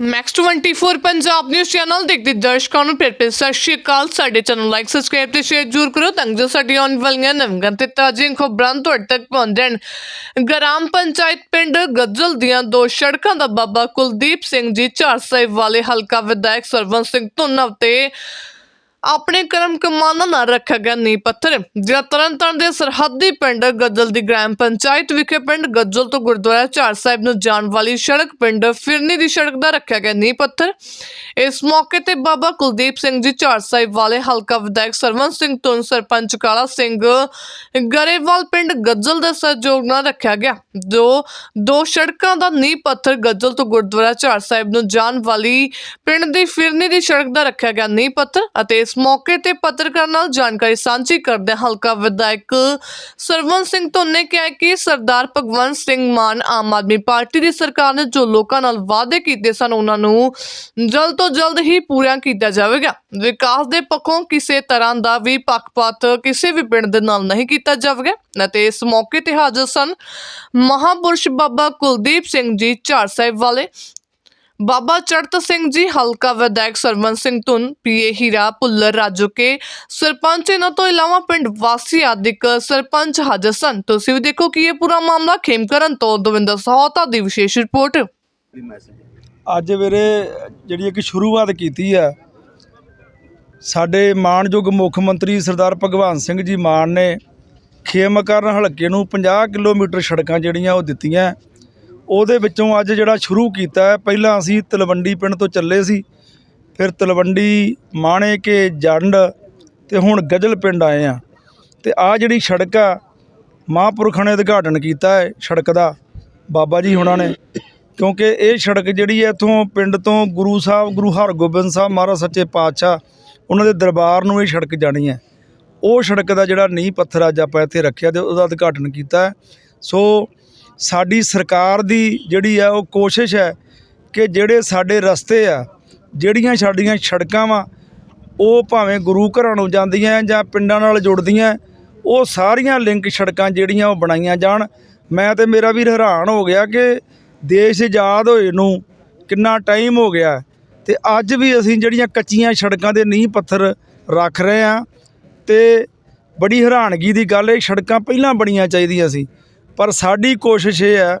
Max 24 Punjab news channel ਦੇਖਦੇ ਦਰਸ਼ਕਾਂ ਨੂੰ ਫਿਰ ਸਤਿ ਸ਼੍ਰੀ ਅਕਾਲ। ਸਾਡੇ ਚੈਨਲ ਲਾਈਕ ਸਬਸਕ੍ਰਾਈਬ ਤੇ ਸ਼ੇਅਰ ਜ਼ਰੂਰ ਕਰੋ ਤਾਂ ਜੋ ਸਾਡੀ ਆਉਣ ਵਾਲੀਆਂ ਨਵੀਆਂ ਤੇ ਤਾਜ਼ੀਆਂ ਖਬਰਾਂ ਤੁਹਾਡੇ ਤੱਕ ਪਹੁੰਚ ਜਾਣ। ਗ੍ਰਾਮ ਪੰਚਾਇਤ ਪਿੰਡ ਗੱਜਲ ਦੀਆਂ ਦੋ ਸੜਕਾਂ ਦਾ ਬਾਬਾ ਕੁਲਦੀਪ ਸਿੰਘ ਜੀ ਚਾਰ ਸਾਹਿਬ ਵਾਲੇ ਹਲਕਾ ਵਿਧਾਇਕ ਸਰਵਨ ਸਿੰਘ ਧੁੰਨਵ ਤੇ ਆਪਣੇ ਕਰਮ ਕਮਾਨਾਂ ਨਾਲ ਰੱਖਿਆ ਗਿਆ ਨੀਂਹ ਪੱਥਰ। ਜਿਹੜਾ ਤਰਨਤਾਰਨ ਦੇ ਸਰਹੱਦੀ ਪਿੰਡ ਗੱਜਲ ਦੀ ਗ੍ਰਾਮ ਪੰਚਾਇਤ ਵਿਖੇ ਪਿੰਡ ਗੱਜਲ ਤੋਂ ਗੁਰਦੁਆਰਾ ਝਾੜ ਸਾਹਿਬ ਨੂੰ ਜਾਣ ਵਾਲੀ ਸੜਕ ਪਿੰਡ ਫਿਰਨੀ ਦੀ ਸੜਕ ਦਾ ਰੱਖਿਆ ਗਿਆ ਨੀਂਹ ਪੱਥਰ। ਇਸ ਮੌਕੇ ਤੇ ਬਾਬਾ ਕੁਲਦੀਪ ਸਿੰਘ ਜੀ ਝਾੜ ਸਾਹਿਬ ਵਾਲੇ ਹਲਕਾ ਵਿਧਾਇਕ ਸਰਵਨ ਸਿੰਘ ਤੁਨ ਸਰਪੰਚ ਕਾਲਾ ਸਿੰਘ ਗਰੇਵਾਲ ਪਿੰਡ ਗੱਜਲ ਦੇ ਸਹਿਯੋਗ ਨਾਲ ਰੱਖਿਆ ਗਿਆ। ਜੋ ਦੋ ਸੜਕਾਂ ਦਾ ਨੀਂਹ ਪੱਥਰ ਗੱਜਲ ਤੋਂ ਗੁਰਦੁਆਰਾ ਝਾੜ ਸਾਹਿਬ ਨੂੰ ਜਾਣ ਵਾਲੀ ਪਿੰਡ ਦੀ ਫਿਰਨੀ ਦੀ ਸੜਕ ਦਾ ਰੱਖਿਆ ਗਿਆ ਨੀਂਹ ਪੱਥਰ ਅਤੇ ਇਸ ਮੌਕੇ ਤੇ ਪੱਤਰਕਾਰ ਨਾਲ ਜਾਣਕਾਰੀ ਸਾਂਝੀ ਕਰਦੇ ਹਲਕਾ ਵਿਧਾਇਕ ਸਰਵਨ ਸਿੰਘ ਧੁੰਨ ਨੇ ਕਿਹਾ ਕਿ ਸਰਦਾਰ ਭਗਵੰਤ ਸਿੰਘ ਮਾਨ ਆਮ ਆਦਮੀ ਪਾਰਟੀ ਦੀ ਸਰਕਾਰ ਨੇ ਜੋ ਲੋਕਾਂ ਨਾਲ ਵਾਅਦੇ ਕੀਤੇ ਸਨ, ਉਹਨਾਂ ਨੂੰ ਜਲਦ ਤੋਂ ਜਲਦ ਹੀ ਪੂਰਾ ਕੀਤਾ ਜਾਵੇਗਾ। ਵਿਕਾਸ ਦੇ ਪੱਖੋਂ ਕਿਸੇ ਤਰ੍ਹਾਂ ਦਾ ਵੀ ਪੱਖਪਾਤ ਕਿਸੇ ਵੀ ਪਿੰਡ ਦੇ ਨਾਲ ਨਹੀਂ ਕੀਤਾ ਜਾਵੇਗਾ ਅਤੇ ਇਸ ਮੌਕੇ ਤੇ ਹਾਜ਼ਰ ਸਨ ਮਹਾਪੁਰਸ਼ ਬਾਬਾ ਕੁਲਦੀਪ ਸਿੰਘ ਜੀ ਝਾੜ ਸਾਹਿਬ ਵਾਲੇ ਬਾਬਾ ਚੜਤ ਸਿੰਘ ਜੀ, ਹਲਕਾ ਵਿਧਾਇਕ ਸਰਵਨ ਸਿੰਘ ਧੁਨ, ਪੀਏ ਹੀਰਾ ਪੁੱਲਰ ਰਾਜੋਕੇ ਸਰਪੰਚ ਇਹਨਾਂ ਤੋਂ ਇਲਾਵਾ ਪਿੰਡ ਵਾਸੀ ਆਦਿਕ ਸਰਪੰਚ ਹਾਜ਼ਰ ਸਨ। ਤੁਸੀਂ ਵੀ ਦੇਖੋ ਕਿ ਇਹ ਪੂਰਾ ਮਾਮਲਾ ਖੇਮਕਰਨ ਤੋਂ ਦਵਿੰਦਰ ਸਹੋਤਾ ਦੀ ਵਿਸ਼ੇਸ਼ ਰਿਪੋਰਟ। ਅੱਜ ਵੀਰੇ ਜਿਹੜੀ ਇੱਕ ਸ਼ੁਰੂਆਤ ਕੀਤੀ ਆ, ਸਾਡੇ ਮਾਣਯੋਗ ਮੁੱਖ ਮੰਤਰੀ ਸਰਦਾਰ ਭਗਵੰਤ ਸਿੰਘ ਜੀ ਮਾਨ ਨੇ ਖੇਮਕਰਨ ਹਲਕੇ ਨੂੰ 50 ਕਿਲੋਮੀਟਰ ਸੜਕਾਂ ਜਿਹੜੀਆਂ ਉਹ ਦਿੱਤੀਆਂ। ਉਹਦੇ ਵਿੱਚੋਂ ਅੱਜ ਜਿਹੜਾ ਸ਼ੁਰੂ ਕੀਤਾ ਹੈ, ਪਹਿਲਾਂ ਅਸੀਂ ਤਲਵੰਡੀ ਪਿੰਡ ਤੋਂ ਚੱਲੇ ਸੀ, ਫਿਰ ਤਲਵੰਡੀ, ਮਾਣੇ ਕੇ ਜੰਡ ਤੇ ਹੁਣ ਗਜਲ ਪਿੰਡ ਆਏ ਆ ਤੇ ਆ ਜਿਹੜੀ ਸੜਕ ਆ, ਮਹਾਂਪੁਰਖਾਂ ਨੇ ਉਦਘਾਟਨ ਕੀਤਾ ਹੈ ਸੜਕ ਦਾ, ਬਾਬਾ ਜੀ ਹੁਣਾਂ ਨੇ। ਕਿਉਂਕਿ ਇਹ ਸੜਕ ਜਿਹੜੀ ਹੈ, ਇੱਥੋਂ ਪਿੰਡ ਤੋਂ ਗੁਰੂ ਸਾਹਿਬ, ਗੁਰੂ ਹਰਗੋਬਿੰਦ ਸਾਹਿਬ ਮਹਾਰਾਜ ਸੱਚੇ ਪਾਤਸ਼ਾਹ, ਉਹਨਾਂ ਦੇ ਦਰਬਾਰ ਨੂੰ ਇਹ ਸੜਕ ਜਾਣੀ ਹੈ। ਉਹ ਸੜਕ ਦਾ ਜਿਹੜਾ ਨੀਂਹ ਪੱਥਰ ਅੱਜ ਆਪਾਂ ਇੱਥੇ ਰੱਖਿਆ ਤੇ ਉਹਦਾ ਉਦਘਾਟਨ ਕੀਤਾ ਹੈ। ਸੋ ਸਾਡੀ ਸਰਕਾਰ ਦੀ ਜਿਹੜੀ ਆ ਉਹ ਕੋਸ਼ਿਸ਼ ਹੈ ਕਿ ਜਿਹੜੇ ਸਾਡੇ ਰਸਤੇ ਆ, ਜਿਹੜੀਆਂ ਸਾਡੀਆਂ ਸੜਕਾਂ ਵਾ, ਉਹ ਭਾਵੇਂ ਗੁਰੂ ਘਰਾਂ ਨੂੰ ਜਾਂਦੀਆਂ ਜਾਂ ਪਿੰਡਾਂ ਨਾਲ ਜੁੜਦੀਆਂ, ਉਹ ਸਾਰੀਆਂ ਲਿੰਕ ਸੜਕਾਂ ਜਿਹੜੀਆਂ ਉਹ ਬਣਾਈਆਂ ਜਾਣ। ਮੈਂ ਤੇ ਮੇਰਾ ਵੀ ਹੈਰਾਨ ਹੋ ਗਿਆ ਕਿ ਦੇਸ਼ ਆਜ਼ਾਦ ਹੋਏ ਨੂੰ ਕਿੰਨਾ ਟਾਈਮ ਹੋ ਗਿਆ ਤੇ ਅੱਜ ਵੀ ਅਸੀਂ ਜਿਹੜੀਆਂ ਕੱਚੀਆਂ ਸੜਕਾਂ ਦੇ ਨੀਂਹ ਪੱਥਰ ਰੱਖ ਰਹੇ ਆ ਤੇ ਬੜੀ ਹੈਰਾਨਗੀ ਦੀ ਗੱਲ ਹੈ ਸੜਕਾਂ ਪਹਿਲਾਂ ਬਣੀਆਂ ਚਾਹੀਦੀਆਂ ਸੀ। ਪਰ ਸਾਡੀ ਕੋਸ਼ਿਸ਼ ਇਹ ਹੈ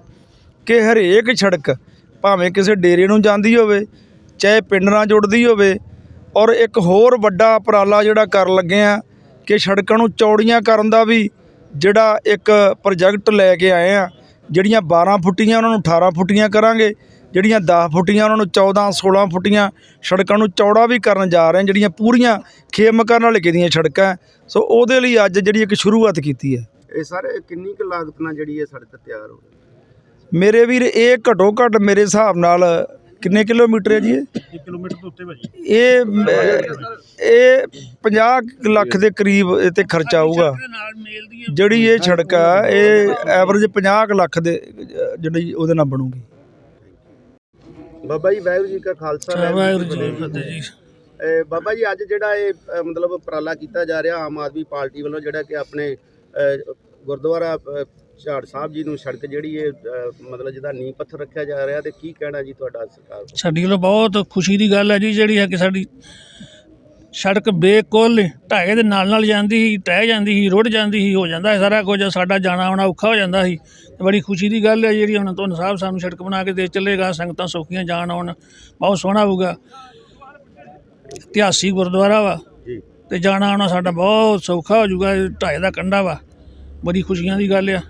ਕਿ ਹਰੇਕ ਸੜਕ ਭਾਵੇਂ ਕਿਸੇ ਡੇਰੇ ਨੂੰ ਜਾਂਦੀ ਹੋਵੇ, ਚਾਹੇ ਪਿੰਡ ਨਾਲ ਜੁੜਦੀ ਹੋਵੇ ਔਰ ਇੱਕ ਹੋਰ ਵੱਡਾ ਉਪਰਾਲਾ ਜਿਹੜਾ ਕਰਨ ਲੱਗੇ ਆ ਕਿ ਸੜਕਾਂ ਨੂੰ ਚੌੜੀਆਂ ਕਰਨ ਦਾ ਵੀ ਜਿਹੜਾ ਇੱਕ ਪ੍ਰੋਜੈਕਟ ਲੈ ਕੇ ਆਏ ਆ ਜਿਹੜੀਆਂ 12 ਫੁੱਟੀਆਂ ਉਹਨਾਂ ਨੂੰ 18 ਫੁੱਟੀਆਂ ਕਰਾਂਗੇ, ਜਿਹੜੀਆਂ 10 ਫੁੱਟੀਆਂ ਉਹਨਾਂ ਨੂੰ 14 16 ਫੁੱਟੀਆਂ ਸੜਕਾਂ ਨੂੰ ਚੌੜਾ ਵੀ ਕਰਨ ਜਾ ਰਹੇ ਜਿਹੜੀਆਂ ਪੂਰੀਆਂ ਖੇਮਕਰਨ ਵਾਲੇ ਦੀਆਂ ਸੜਕਾਂ ਸੋ ਉਹਦੇ ਲਈ ਅੱਜ ਜਿਹੜੀ ਇੱਕ ਸ਼ੁਰੂਆਤ ਕੀਤੀ ਹੈ। ਇਹ ਸਰ ਕਿੰਨੀ ਕੁ ਲਾਗਤ ਨਾਲ ਜਿਹੜੀ ਇਹ ਸੜਕ ਤਿਆਰ ਹੋ ਗਈ ਮੇਰੇ ਵੀਰ ਇਹ ਘਟੋ ਘੱਟ ਮੇਰੇ ਹਿਸਾਬ ਨਾਲ ਕਿੰਨੇ ਕਿਲੋਮੀਟਰ ਹੈ ਜੀ ਇਹ? 1 ਕਿਲੋਮੀਟਰ ਤੋਂ ਉੱਤੇ ਭਾਜੀ। ਇਹ ਮ- ਇਹ 50 ਲੱਖ ਦੇ ਕਰੀਬ ਇਹ ਤੇ ਖਰਚਾ ਆਊਗਾ। ਜਿਹੜੀ ਇਹ ਸੜਕ ਆ ਇਹ ਐਵਰੇਜ 50 ਕੁ ਲੱਖ ਦੇ ਜਿਹੜੀ ਉਹਦੇ ਨਾਲ ਬਣੂਗੀ। ਬਾਬਾ ਜੀ ਵਾਹਿਗੁਰੂ ਜੀ ਕਾ ਖਾਲਸਾ ਵਾਹਿਗੁਰੂ ਜੀ ਕੀ ਫਤਿਹ ਜੀ। ਇਹ ਬਾਬਾ ਜੀ ਅੱਜ ਜਿਹੜਾ ਇਹ ਮਤਲਬ ਉਪਰਾਲਾ ਕੀਤਾ ਜਾ ਰਿਹਾ ਆਮ ਆਦਮੀ ਪਾਰਟੀ ਵੱਲੋਂ ਜਿਹੜਾ ਕਿ ਆਪਣੇ ਗੁਰਦੁਆਰਾ ਝਾੜ ਸਾਹਿਬ ਜੀ ਨੂੰ ਸੜਕ ਜਿਹੜੀ ਅ, ਮਤਲਬ ਜਿਹਦਾ ਨੀਂਹ ਪੱਥਰ ਰੱਖਿਆ ਜਾ ਰਿਹਾ ਤੇ ਕੀ ਕਹਿਣਾ ਜੀ ਤੁਹਾਡਾ ਸਰਕਾਰ? ਸਾਡੀ ਵੱਲੋਂ ਬਹੁਤ ਖੁਸ਼ੀ ਦੀ ਗੱਲ ਹੈ ਜੀ ਜਿਹੜੀ ਹੈ ਕਿ ਸਾਡੀ ਸੜਕ ਬੇਕੁੱਲ ਢਾਏ ਦੇ ਨਾਲ ਨਾਲ ਜਾਂਦੀ ਸੀ ਟਹਿ ਜਾਂਦੀ ਸੀ ਰੁੜ ਜਾਂਦੀ ਸੀ ਹੋ ਜਾਂਦਾ ਸਾਰਾ ਕੁਝ ਸਾਡਾ ਜਾਣਾ ਆਉਣਾ ਔਖਾ ਹੋ ਜਾਂਦਾ ਸੀ। ਤੇ ਬੜੀ ਖੁਸ਼ੀ ਦੀ ਗੱਲ ਹੈ ਜਿਹੜੀ ਹੁਣ ਤੁਹਾਨੂੰ ਸਾਹਿਬ ਸਾਨੂੰ ਸੜਕ ਬਣਾ ਕੇ ਦੇ ਚੱਲੇਗਾ ਸੰਗਤਾਂ ਸੌਖੀਆਂ ਜਾਣ ਆਉਣ ਬਹੁਤ ਸੋਹਣਾ ਹੋਊਗਾ। ਇਤਿਹਾਸਿਕ ਗੁਰਦੁਆਰਾ ਵਾ ਤੇ ਜਾਣਾ ਆਉਣਾ ਸਾਡਾ ਬਹੁਤ ਸੌਖਾ ਹੋ ਜਾਊਗਾ ਢਾਏ ਦਾ ਕੰਢਾ ਵਾ। ਬੜੀ ਖੁਸ਼ੀਆਂ ਦੀ ਗੱਲ ਆ।